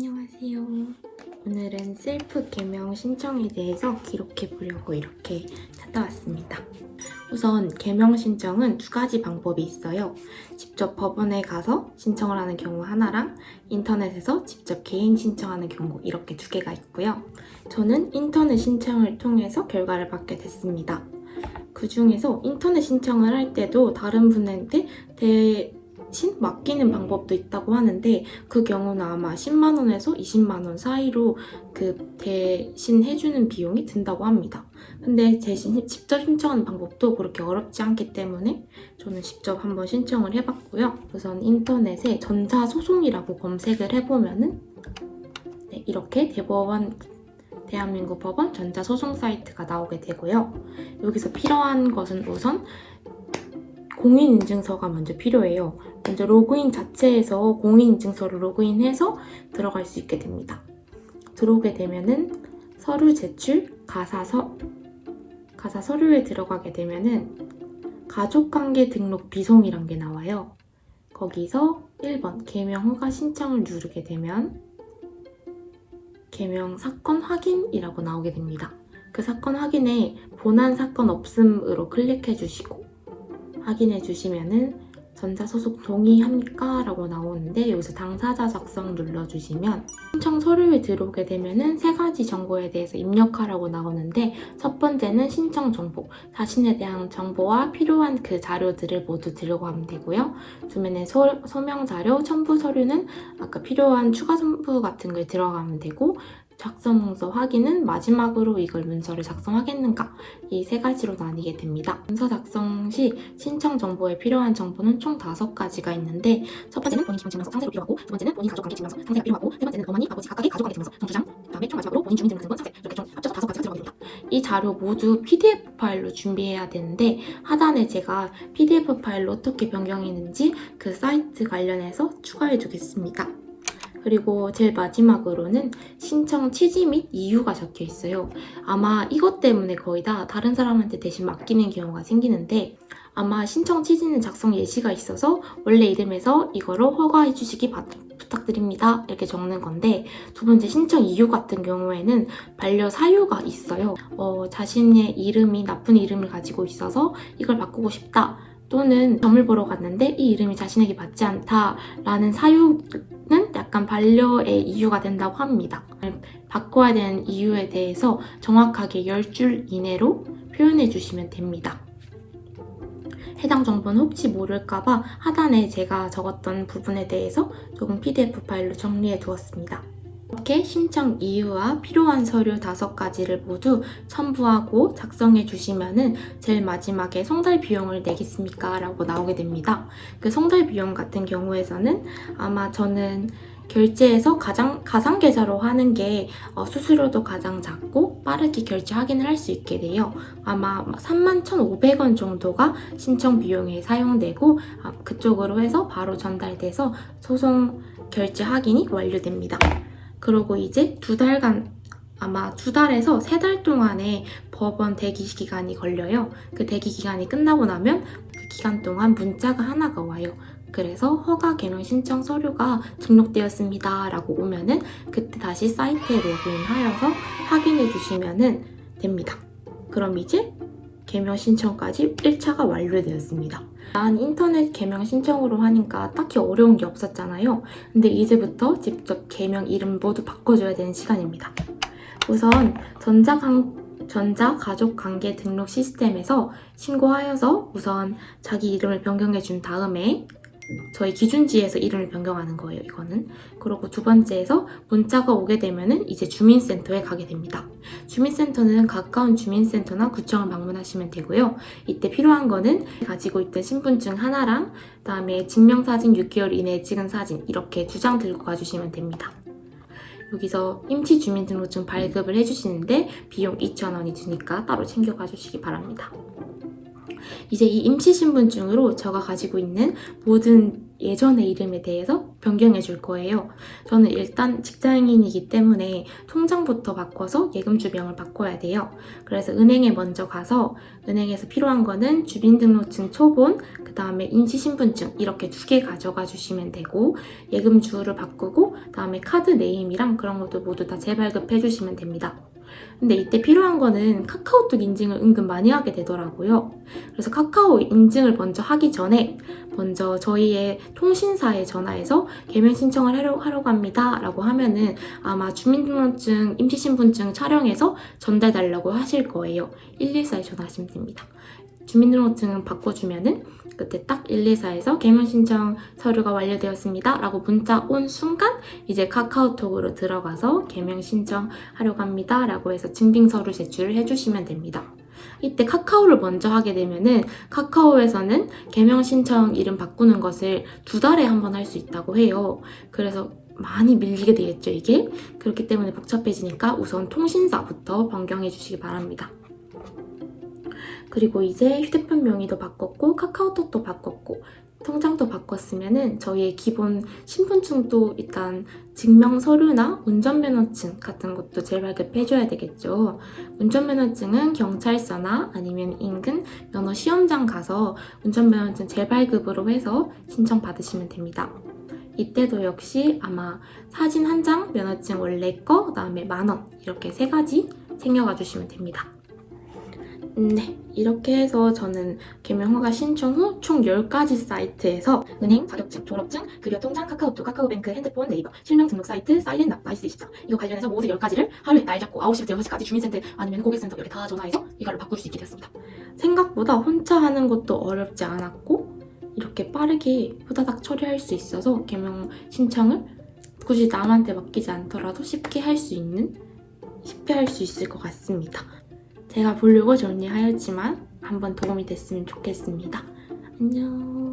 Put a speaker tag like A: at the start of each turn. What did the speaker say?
A: 안녕하세요. 오늘은 셀프 개명 신청에 대해서 기록해 보려고 이렇게 찾아왔습니다. 우선 개명 신청은 두 가지 방법이 있어요. 직접 법원에 가서 신청을 하는 경우 하나랑 인터넷에서 직접 개인 신청하는 경우 이렇게 두 개가 있고요. 저는 인터넷 신청을 통해서 결과를 받게 됐습니다. 그 중에서 인터넷 신청을 할 때도 다른 분한테 대 신 맡기는 방법도 있다고 하는데 그 경우는 아마 10만 원에서 20만 원 사이로 그 대신 해주는 비용이 든다고 합니다. 근데 대신 직접 신청하는 방법도 그렇게 어렵지 않기 때문에 저는 직접 한번 신청을 해봤고요. 우선 인터넷에 전자소송이라고 검색을 해보면은 네, 이렇게 대법원 대한민국 법원 전자소송 사이트가 나오게 되고요. 여기서 필요한 것은 우선 공인인증서가 먼저 필요해요. 먼저 로그인 자체에서 공인인증서를 로그인해서 들어갈 수 있게 됩니다. 들어오게 되면은 서류 제출, 가사서, 가사 서류에 들어가게 되면은 가족관계 등록 비송이란 게 나와요. 거기서 1번 개명 허가 신청을 누르게 되면 개명 사건 확인이라고 나오게 됩니다. 그 사건 확인에 본안 사건 없음으로 클릭해 주시고 확인해 주시면은 전자소속 동의합니까? 라고 나오는데 여기서 당사자 작성 눌러주시면 신청 서류에 들어오게 되면은 세 가지 정보에 대해서 입력하라고 나오는데 첫 번째는 신청 정보, 자신에 대한 정보와 필요한 그 자료들을 모두 들어가면 되고요. 두 면에 소, 소명 자료, 첨부 서류는 아까 필요한 추가 첨부 같은 걸 들어가면 되고 작성 문서 확인은 마지막으로 이걸 문서를 작성하겠는가 이 세 가지로 나뉘게 됩니다. 문서 작성 시 신청 정보에 필요한 정보는 총 다섯 가지가 있는데 첫 번째는 본인 기본증명서 상세로 필요하고 두 번째는 본인 가족관계 증명서 상세가 필요하고 세 번째는 어머니, 아버지 각각의 가족관계 증명서 정주장 그다음에 총 마지막으로 본인 주민등록증본 상세 이렇게 총 합쳐서 다섯 가지가 들어가게 됩니다. 이 자료 모두 PDF 파일로 준비해야 되는데 하단에 제가 PDF 파일로 어떻게 변경했는지 그 사이트 관련해서 추가해 주겠습니다. 그리고 제일 마지막으로는 신청 취지 및 이유가 적혀 있어요. 아마 이것 때문에 거의 다 다른 사람한테 대신 맡기는 경우가 생기는데 아마 신청 취지는 작성 예시가 있어서 원래 이름에서 이거로 허가해 주시기 바- 부탁드립니다. 이렇게 적는 건데 두 번째 신청 이유 같은 경우에는 반려 사유가 있어요. 어, 자신의 이름이 나쁜 이름을 가지고 있어서 이걸 바꾸고 싶다. 또는 점을 보러 갔는데 이 이름이 자신에게 맞지 않다라는 사유는 약간 반려의 이유가 된다고 합니다. 바꿔야 되는 이유에 대해서 정확하게 10줄 이내로 표현해 주시면 됩니다. 해당 정보는 혹시 모를까봐 하단에 제가 적었던 부분에 대해서 조금 PDF 파일로 정리해 두었습니다. 이렇게 신청 이유와 필요한 서류 다섯 가지를 모두 첨부하고 작성해 주시면은 제일 마지막에 송달 비용을 내겠습니까? 라고 나오게 됩니다. 그 송달 비용 같은 경우에서는 아마 저는 결제에서 가장 가상 계좌로 하는 게 어, 수수료도 가장 작고 빠르게 결제 확인을 할 수 있게 돼요. 아마 31,500원 정도가 신청 비용에 사용되고 아, 그쪽으로 해서 바로 전달돼서 소송 결제 확인이 완료됩니다. 그리고 이제 두 달간 아마 두 달에서 세 달 동안의 법원 대기 기간이 걸려요. 그 대기 기간이 끝나고 나면 그 기간 동안 문자가 하나가 와요. 그래서 허가 개명 신청 서류가 등록되었습니다. 라고 오면은 그때 다시 사이트에 로그인하여서 확인해 주시면은 됩니다. 그럼 이제 개명 신청까지 1차가 완료되었습니다. 난 인터넷 개명 신청으로 하니까 딱히 어려운 게 없었잖아요. 근데 이제부터 직접 개명 이름 모두 바꿔줘야 되는 시간입니다. 우선 전자강 전자 가족 관계 등록 시스템에서 신고하여서 우선 자기 이름을 변경해 준 다음에 저희 기준지에서 이름을 변경하는 거예요, 이거는. 그리고 두 번째에서 문자가 오게 되면은 이제 주민센터에 가게 됩니다. 주민센터는 가까운 주민센터나 구청을 방문하시면 되고요. 이때 필요한 거는 가지고 있던 신분증 하나랑 그다음에 증명사진 6개월 이내에 찍은 사진 이렇게 두 장 들고 가주시면 됩니다. 여기서 임시 주민등록증 발급을 해주시는데 비용 2,000원이 드니까 따로 챙겨가 주시기 바랍니다. 이제 이 임시 신분증으로 제가 가지고 있는 모든 예전의 이름에 대해서 변경해 줄 거예요. 저는 일단 직장인이기 때문에 통장부터 바꿔서 예금 주병을 바꿔야 돼요. 그래서 은행에 먼저 가서 은행에서 필요한 거는 주민등록증 초본, 그 다음에 인지신분증 이렇게 두 개 가져가 주시면 되고 예금 주를 바꾸고 그 다음에 카드 네임이랑 그런 것도 모두 다 재발급해 주시면 됩니다. 근데 이때 필요한 거는 카카오톡 인증을 은근 많이 하게 되더라고요. 그래서 카카오 인증을 먼저 하기 전에 먼저 저희의 통신사에 전화해서 개명 신청을 하려, 하려고 합니다. 라고 하면은 아마 주민등록증, 임시신분증 촬영해서 전달달라고 하실 거예요. 114에 전화하시면 됩니다. 주민등록증 바꿔주면은 그때 딱 114에서 개명 신청 서류가 완료되었습니다. 라고 문자 온 순간 이제 카카오톡으로 들어가서 개명 신청 하려고 합니다. 라고 해서 증빙 서류 제출을 해주시면 됩니다. 이때 카카오를 먼저 하게 되면은 카카오에서는 개명 신청 이름 바꾸는 것을 두 달에 한 번 할 수 있다고 해요. 그래서 많이 밀리게 되겠죠, 이게? 그렇기 때문에 복잡해지니까 우선 통신사부터 변경해 주시기 바랍니다. 그리고 이제 휴대폰 명의도 바꿨고 카카오톡도 바꿨고 통장도 바꿨으면은 저희의 기본 신분증도 일단 증명 서류나 운전면허증 같은 것도 재발급해줘야 되겠죠. 운전면허증은 경찰서나 아니면 인근 면허 시험장 가서 운전면허증 재발급으로 해서 신청 받으시면 됩니다. 이때도 역시 아마 사진 한 장, 면허증 원래 거, 그다음에 만 원 이렇게 세 가지 챙겨가 주시면 됩니다. 네, 이렇게 해서 저는 개명허가 신청 후 총 10가지 사이트에서 은행, 자격증, 졸업증, 급여 통장, 카카오톡, 카카오뱅크, 핸드폰, 네이버, 실명 등록 사이트, 사이렌, 나이스 24 이거 관련해서 모두 10가지를 하루에 날 잡고 9시부터 6시까지 주민센터 아니면 고객센터 이렇게 다 전화해서 이거를 바꿀 수 있게 됐습니다. 생각보다 혼자 하는 것도 어렵지 않았고 이렇게 빠르게 후다닥 처리할 수 있어서 개명 신청을 굳이 남한테 맡기지 않더라도 쉽게 할 수 있는 쉽게 할 수 있을 것 같습니다. 제가 보려고 정리하였지만 한번 도움이 됐으면 좋겠습니다. 안녕.